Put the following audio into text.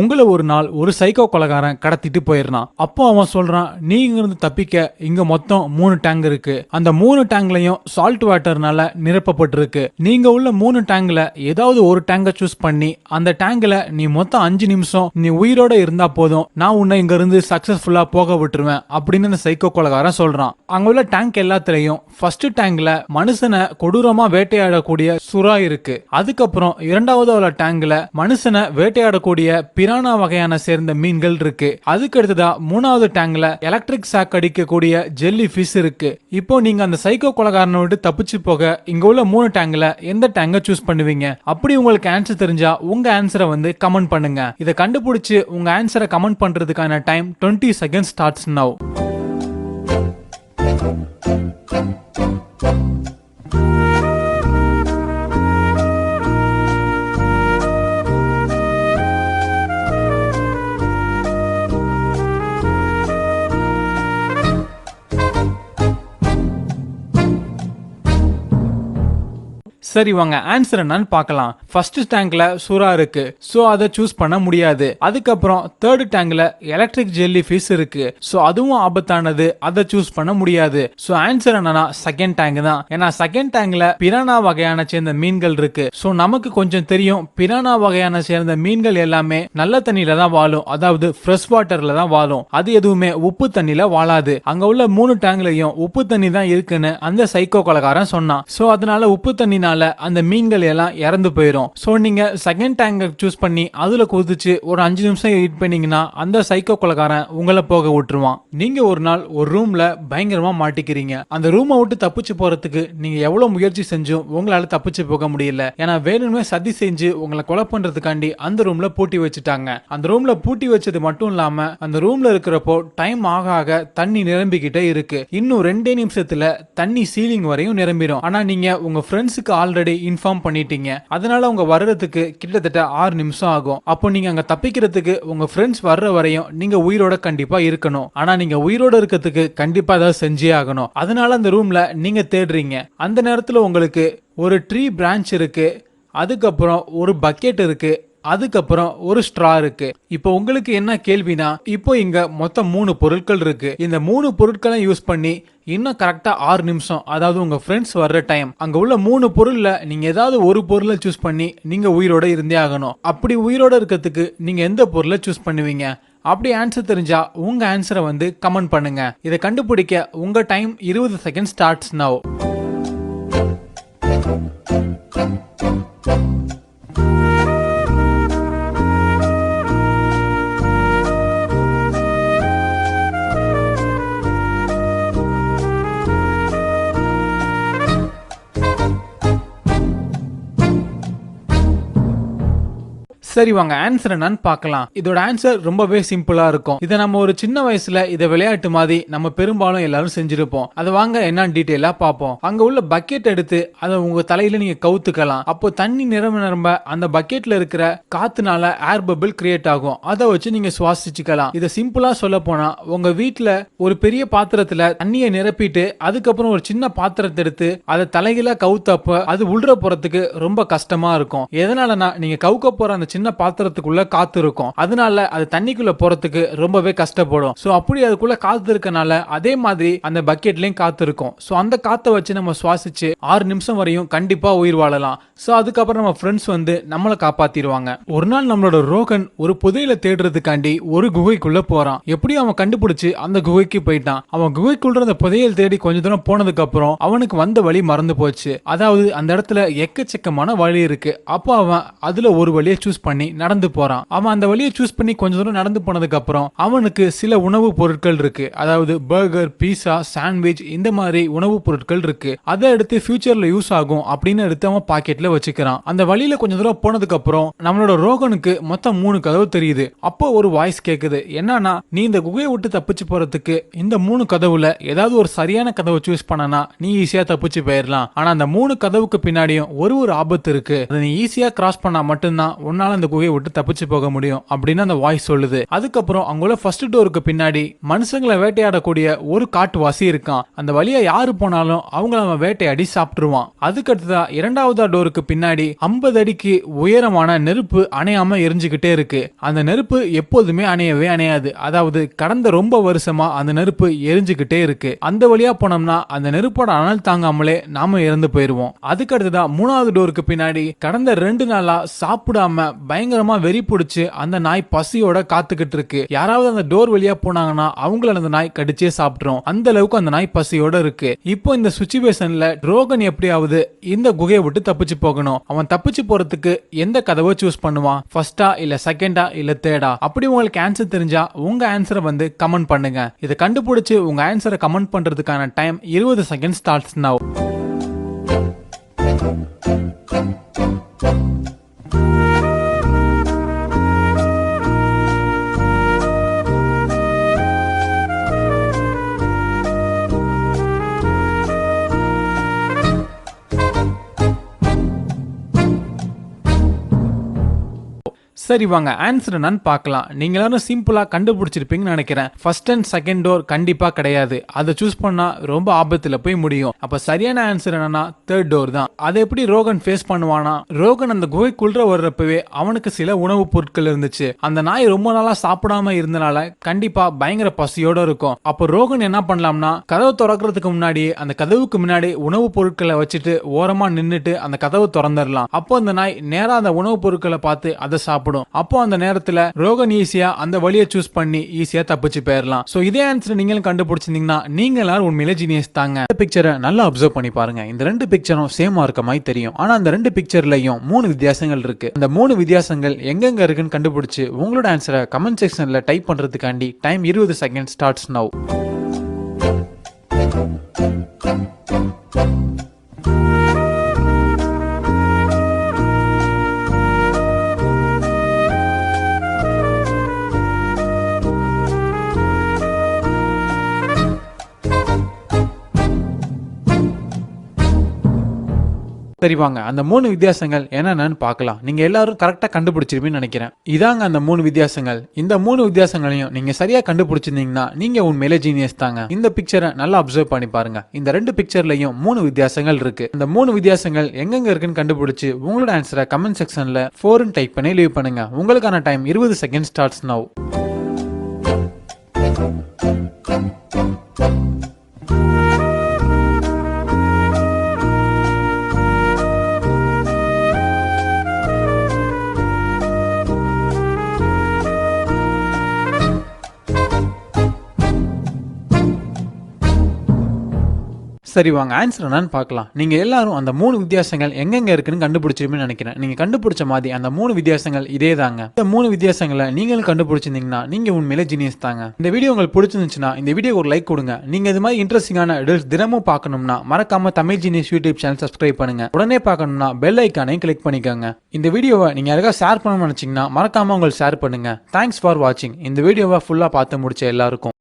உங்களை ஒரு நாள் ஒரு சைக்கோ கொலகாரன் கடத்திட்டு போயிடுறான். அப்போ அவன் சொல்றான் நீங்க இருந்து தப்பிக்க இங்க மொத்தம் மூணு டேங்க் இருக்கு. அந்த மூணு டேங்க்லயும் சால்ட் வாட்டர்னால நிரப்பப்பட்டிருக்கு. நீங்க உள்ள மூணு டேங்க்ல ஏதாவது ஒரு டேங்கை சூஸ் பண்ணி அந்த டேங்க்ல நீ மொத்தம் அஞ்சு நிமிஷம் நீ உயிரோட இருந்தா போதும் நான் உன்னை இங்க இருந்து சக்சஸ்ஃபுல்லா போக விட்டுருவேன் அப்படின்னு அந்த சைக்கோ கொலகாரன் சொல்றான். அங்க உள்ள டேங்க் எல்லாத்துலயும் ஃபர்ஸ்ட் டேங்க்ல மனுஷனை கொடூரமா வேட்டையாடக்கூடிய சுறா இருக்கு. அதுக்கப்புறம் இரண்டாவது உள்ள டேங்க்ல மனுஷனை வேட்டையாடக்கூடிய பிரானா வகையான சேர்ந்த மீன்கள் இருக்கு. அதுக்கு அடுத்ததா மூணாவது டேங்க்ல எலக்ட்ரிக் சாக் அடிக்கக்கூடிய ஜெல்லி ஃபிஷ் இருக்கு. இப்போ நீங்க அந்த சைக்கோ கொலகாரனை விட்டு தப்பிச்சு போக இங்க உள்ள மூணு டேங்க்ல எந்த டேங்கை சூஸ் பண்ணுவீங்க? அப்படி உங்களுக்கு ஆன்சர் தெரிஞ்சா உங்க ஆன்சரை வந்து கமெண்ட் பண்ணுங்க. இதை கண்டுபிடிச்சு உங்க ஆன்சரை கமெண்ட் பண்றதுக்கான டைம் 20 செகண்ட் ஸ்டார்ட்ஸ் நவ் சரி வாங்க ஆன்சர் என்னன்னு பார்க்கலாம். ஃபர்ஸ்ட் டேங்க்ல சுறா இருக்கு. சோ அதை சூஸ் பண்ண முடியாது. அதுக்கப்புறம் தேர்ட் டேங்க்ல எலக்ட்ரிக் ஜெல்லி ஃபிஷ் இருக்கு. சோ அதுவும் ஆபத்தானது. அதை சூஸ் பண்ண முடியாது. சோ ஆன்சர் என்னன்னா செகண்ட் டேங்க் தான். ஏன்னா செகண்ட் டேங்க்ல பிரானா வகையான சேர்ந்த மீன்கள் இருக்கு. சோ நமக்கு கொஞ்சம் தெரியும் பிரானா வகையான சேர்ந்த மீன்கள் எல்லாமே நல்ல தண்ணியில தான் வாழும். அதாவது ஃப்ரெஷ் வாட்டர்ல தான் வாழும். அது எதுவுமே உப்பு தண்ணியில வாழாது. அங்க உள்ள மூணு டேங்க்லயும் உப்பு தண்ணி தான் இருக்குன்னு அந்த சைக்கோ கொலகாரன் சொன்னான். சோ அதனால உப்பு தண்ணினால அந்த மீன்கள் எல்லாம் இறந்து போயிடும் ஸோ நீங்கள் செகண்ட் டேங்க சூஸ் பண்ணி அதில் குதிச்சு ஒரு அஞ்சு நிமிஷம் வெயிட் பண்ணீங்கன்னா அந்த சைக்கோ கொலக்காரன் உங்களை போக விட்டுருவான். நீங்கள் ஒரு நாள் ஒரு ரூமில் பயங்கரமாக மாட்டிக்கிறீங்க. அந்த ரூமை விட்டு தப்பிச்சு போகிறதுக்கு நீங்கள் எவ்வளோ முயற்சி செஞ்சும் உங்களால் தப்பிச்சு போக முடியல. ஏன்னா வேணுமே சதி செஞ்சு உங்களை கொலை பண்ணுறதுக்காண்டி அந்த ரூமில் பூட்டி வச்சுட்டாங்க. அந்த ரூமில் பூட்டி வச்சது மட்டும் இல்லாமல் அந்த ரூமில் இருக்கிறப்போ டைம் ஆக ஆக தண்ணி நிரம்பிக்கிட்டே இருக்கு. இன்னும் ரெண்டே நிமிஷத்தில் தண்ணி சீலிங் வரையும் நிரம்பிடும் ஆனால் நீங்கள் உங்கள் ஃப்ரெண்ட்ஸுக்கு ஆல்ரெடி இன்ஃபார்ம் பண்ணிட்டீங்க. அதனால உங்க வர்றதுக்கு கிட்டத்தட்ட ஆறு நிமிஷம் ஆகும். அப்போ நீங்க அங்க தப்பிக்கிறதுக்கு உங்க ஃப்ரெண்ட்ஸ் வர்ற வரையும் நீங்க உயிரோட கண்டிப்பா இருக்கணும். ஆனா நீங்க உயிரோட இருக்கிறதுக்கு கண்டிப்பா ஏதாவது செஞ்சே ஆகணும். அதனால அந்த ரூம்ல நீங்க தேடுறீங்க. அந்த நேரத்துல உங்களுக்கு ஒரு ட்ரீ பிரான்ச் இருக்கு. அதுக்கப்புறம் ஒரு பக்கெட் இருக்கு. அதுக்கப்புறம் ஒரு ஸ்ட்ரா இருக்கு. இப்போ உங்களுக்கு என்ன கேள்வினா இப்போ இங்க மொத்தம் மூணு பொருட்கள் இருக்கு. இந்த மூணு பொருட்களை யூஸ் பண்ணி இன்னும் கரெக்டாக ஆறு நிமிஷம் அதாவது உங்கள் ஃப்ரெண்ட்ஸ் வர்ற டைம் அங்கே உள்ள மூணு பொருளில் நீங்கள் ஏதாவது ஒரு பொருளை சூஸ் பண்ணி நீங்கள் உயிரோட இருந்தே ஆகணும். அப்படி உயிரோட இருக்கிறதுக்கு நீங்கள் எந்த பொருளை சூஸ் பண்ணுவீங்க? அப்படி ஆன்சர் தெரிஞ்சா உங்க ஆன்சரை வந்து கமெண்ட் பண்ணுங்க. இதை கண்டுபிடிக்க உங்க டைம் இருபது செகண்ட் ஸ்டார்ட்ஸ் நவ் சரி வாங்க ஆன்சர் என்னன்னு பார்க்கலாம். இதோட ஆன்சர் ரொம்பவே சிம்பிளா இருக்கும். இதை நம்ம ஒரு சின்ன வயசுல இதை விளையாட்டு மாதிரி நம்ம பெரும்பாலும் எல்லாரும் செஞ்சிருப்போம். அதை வாங்க என்னன்னு டீட்டெயிலா பார்ப்போம். அங்க உள்ள பக்கெட் எடுத்து அதை உங்க தலையில நீங்க கவுத்துக்கலாம். அப்போ தண்ணி நிரம்ப நிரம்ப அந்த பக்கெட்ல இருக்கிற காத்துனால ஏர் பபிள் கிரியேட் ஆகும். அதை வச்சு நீங்க சுவாசிச்சுக்கலாம். இதை சிம்பிளா சொல்ல போனா உங்க வீட்டுல ஒரு பெரிய பாத்திரத்துல தண்ணியை நிரப்பிட்டு அதுக்கப்புறம் ஒரு சின்ன பாத்திரத்தை எடுத்து அதை தலையில கவுத்தப்ப அது உள்ற போறதுக்கு ரொம்ப கஷ்டமா இருக்கும். எதனாலனா நீங்க கவுக்க போற அந்த சின்ன பாத்திரத்துக்குள்ள காத்து இருக்கும். அதனால அது தண்ணிக்குள்ள போறதுக்கு ரொம்பவே கஷ்டப்படும். சோ அப்படி அதுக்குள்ள காத்து இருக்கனால அதே மாதிரி அந்த பக்கெட்லயும் காத்து இருக்கும். சோ அந்த காத்தை வச்சு நம்ம சுவாசிச்சு ஆறு நிமிஷம் வரையும் கண்டிப்பா உயிர் வாழலாம். சோ அதுக்கப்புறம் நம்ம ஃப்ரெண்ட்ஸ் வந்து நம்மளை காப்பாத்திடுவாங்க. ஒரு நாள் நம்மளோட ரோகன் ஒரு புதையில தேடுறதுக்காண்டி ஒரு குகைக்குள்ள போறான். எப்படியும் அவன் கண்டுபிடிச்சு அந்த குகைக்கு போயிட்டான். அவன் குகைக்குள்ள அந்த புதையல் தேடி கொஞ்ச தூரம் போனதுக்கு அப்புறம் அவனுக்கு வந்த வழி மறந்து போச்சு. அதாவது அந்த இடத்துல எக்கச்சக்கமான வழி இருக்கு. அப்போ அவன் அதுல ஒரு வழியை சூஸ் பண்ணி நடந்து போறான். அவன் அந்த வழியை சூஸ் பண்ணி கொஞ்ச தூரம் நடந்து போனதுக்கு அப்புறம் அவனுக்கு சில உணவுப் பொருட்கள் இருக்கு. அதாவது பர்கர் பீஸா சாண்ட்விச் இந்த மாதிரி உணவுப் பொருட்கள் இருக்கு. அதை எடுத்து ஃபியூச்சர்ல யூஸ் ஆகும் அப்படின்னு எடுத்து அவன் பாக்கெட்ல வச்சுக்கிறான். அந்த வழியில கொஞ்ச தூரம் போனதுக்கு அப்புறம் நம்மளோட ரோகனுக்கு மொத்தம் மூணு கதவு தெரியுது. அப்போ ஒரு வாய்ஸ் கேக்குது. என்னன்னா நீ இந்த குகையை விட்டு தப்பிச்சு போறதுக்கு இந்த மூணு கதவுல ஏதாவது ஒரு சரியான கதவை சூஸ் பண்ணனா நீ ஈஸியா தப்பிச்சு போயிடலாம் ஆனா அந்த மூணு கதவுக்கு பின்னாடியும் ஒரு ஒரு ஆபத்து இருக்கு. அதை நீ ஈஸியா கிராஸ் பண்ணா மட்டும்தான் உன்னால அந்த அந்த குகையை விட்டு தப்பிச்சு போக முடியும் அப்படின்னு அந்த வாய்ஸ் சொல்லுது. அதுக்கப்புறம் அங்குள்ள ஃபர்ஸ்ட் டோருக்கு பின்னாடி மனுஷங்களை வேட்டையாடக்கூடிய ஒரு காட்டுவாசி இருக்கான். அந்த வழியா யாரு போனாலும் அவங்கள அவன் வேட்டையாடி சாப்பிட்டுருவான். அதுக்கடுத்ததா இரண்டாவதா டோருக்கு பின்னாடி ஐம்பது அடிக்கு உயரமான நெருப்பு அணையாம எரிஞ்சுக்கிட்டே இருக்கு. அந்த நெருப்பு எப்போதுமே அணையவே அணையாது. அதாவது கடந்த ரொம்ப வருஷமா அந்த நெருப்பு எரிஞ்சுக்கிட்டே இருக்கு. அந்த வழியா போனோம்னா அந்த நெருப்போட அனல் தாங்காமலே நாம இறந்து போயிருவோம். அதுக்கு அடுத்ததா மூணாவது டோருக்கு பின்னாடி கடந்த ரெண்டு நாளா சாப்பிடாம பயங்கரமா வெறி பிடிச்சு அந்த நாய் பசியோட காத்துக்கிட்டு இருக்கு. யாராவது அந்த டோர் வழியா போனாங்கன்னா அவங்கள அந்த நாய் கடிச்சே சாப்பிட்டுரும். அந்த அளவுக்கு அந்த நாய் பசியோட இருக்கு. இப்போ இந்த சுச்சுவேஷன்ல ரோகன் எப்படியாவது இந்த குகையை விட்டு தப்பிச்சு போகணும். அவன் தப்பிச்சு போறதுக்கு எந்த கதவை சூஸ் பண்ணுவான்? ஃபர்ஸ்டா இல்ல செகண்டா இல்ல தேர்டா அப்படி உங்களுக்கு ஆன்சர் தெரிஞ்சா உங்க ஆன்சரை வந்து கமெண்ட் பண்ணுங்க. இதை கண்டுபிடிச்சு உங்க ஆன்சரை கமெண்ட் பண்றதுக்கான டைம் இருபது செகண்ட் ஸ்டார்ட்ஸ் now. சரி வாங்க ஆன்சர் என்னன்னு பார்க்கலாம். நீங்க எல்லாரும் கண்டுபிடிச்சிருப்பீங்கன்னு நினைக்கிறேன். ஃபர்ஸ்ட் அண்ட் செகண்ட் டோர் கண்டிப்பாக கிடையாது. அதை சூஸ் பண்ணால் ரொம்ப ஆபத்தில் போய் முடியும். அப்போ சரியான ஆன்சர் என்னன்னா தேர்ட் டோர் தான். அதை எப்படி ரோகன் ஃபேஸ் பண்ணுவானா? ரோகன் அந்த குகைக்குள்ள வர்றப்பவே அவனுக்கு சில உணவுப் பொருட்கள் இருந்துச்சு. அந்த நாய் ரொம்ப நாளாக சாப்பிடாம இருந்தனால கண்டிப்பாக பயங்கர பசியோட இருக்கும். அப்போ ரோகன் என்ன பண்ணலாம்னா கதவை திறக்கிறதுக்கு முன்னாடி அந்த கதவுக்கு முன்னாடி உணவுப் பொருட்களை வச்சுட்டு ஓரமாக நின்றுட்டு அந்த கதவை திறந்துடலாம். அப்போ அந்த நாய் நேராக அந்த உணவுப் பொருட்களை பார்த்து அதை சாப்பிடும். அப்போ அந்த நேரத்துல ரோகன் ஈஸியா அந்த வழியை சூஸ் பண்ணி ஈஸியா தப்பிச்சு போயிடலாம் சோ இதே ஆன்சர் நீங்களும் கண்டுபிடிச்சிருந்தீங்கன்னா நீங்க எல்லாரும் உண்மையிலே ஜீனியஸ் தாங்க. இந்த பிக்சரை நல்லா அப்சர்வ் பண்ணி பாருங்க. இந்த ரெண்டு பிக்சரும் சேமா இருக்க மாதிரி தெரியும். ஆனா அந்த ரெண்டு பிக்சர்லயும் மூணு வித்தியாசங்கள் இருக்கு. அந்த மூணு வித்தியாசங்கள் எங்கெங்க இருக்குன்னு கண்டுபிடிச்சு உங்களோட ஆன்சரை கமெண்ட் செக்ஷன்ல டைப் பண்றதுக்காண்டி டைம் இருபது செகண்ட் ஸ்டார்ட்ஸ் நவ் தெரிவாங்க. அந்த மூணு வித்தியாசங்கள் என்னென்னு பார்க்கலாம். நீங்க எல்லாரும் கரெக்டா கண்டுபிடிச்சிருப்பீங்கன்னு நினைக்கிறேன். இதாங்க அந்த மூணு வித்தியாசங்கள். இந்த மூணு வித்தியாசங்களையும் நீங்க சரியா கண்டுபிடிச்சிருந்தீங்கன்னா நீங்க உண்மையிலே ஜீனியஸ் தாங்க. இந்த பிக்சரை நல்லா அப்சர்வ் பண்ணி பாருங்க. இந்த ரெண்டு பிக்சர்லையும் மூணு வித்தியாசங்கள் இருக்கு. இந்த மூணு வித்தியாசங்கள் எங்கெங்க இருக்குன்னு கண்டுபிடிச்சு உங்களோட ஆன்சரை கமெண்ட் செக்ஷன்ல ஃபோர்னு டைப் பண்ணி லீவ் பண்ணுங்க. உங்களுக்கான டைம் இருபது செகண்ட் ஸ்டார்ட்ஸ் நவ் சரி வாங்க ஆன்சர் என்னன்னு பார்க்கலாம். நீங்கள் எல்லாரும் அந்த மூணு வித்தியாசங்கள் எங்கெங்க இருக்குன்னு கண்டுபிடிச்சிருப்பீங்கன்னு நினைக்கிறேன். நீங்கள் கண்டுபிடிச்ச மாதிரி அந்த மூணு வித்தியாசங்கள் இதே தாங்க. இந்த மூணு வித்தியாசங்களை நீங்களும் கண்டுபிடிச்சிருந்தீங்கன்னா நீங்கள் உண்மையிலே ஜீனியஸ் தாங்க. இந்த வீடியோ உங்களுக்கு பிடிச்சிருந்துச்சுன்னா இந்த வீடியோ ஒரு லைக் கொடுங்க. நீங்கள் இது மாதிரி இன்ட்ரெஸ்டிங்கான ரீல்ஸ் தினமும் பார்க்கணும்னா மறக்காம Tamil genius YouTube channel subscribe பண்ணுங்க. உடனே பார்க்கணும்னா பெல் ஐக்கானையும் கிளிக் பண்ணிக்கோங்க. இந்த வீடியோவை நீங்கள் யாருக்கா ஷேர் பண்ணணும்னு நினச்சிங்கன்னா மறக்காம உங்களுக்கு ஷேர் பண்ணுங்க. தேங்க்ஸ் ஃபார் வாட்சிங் இந்த வீடியோவை ஃபுல்லாக பார்த்து முடிச்ச எல்லாருக்கும்.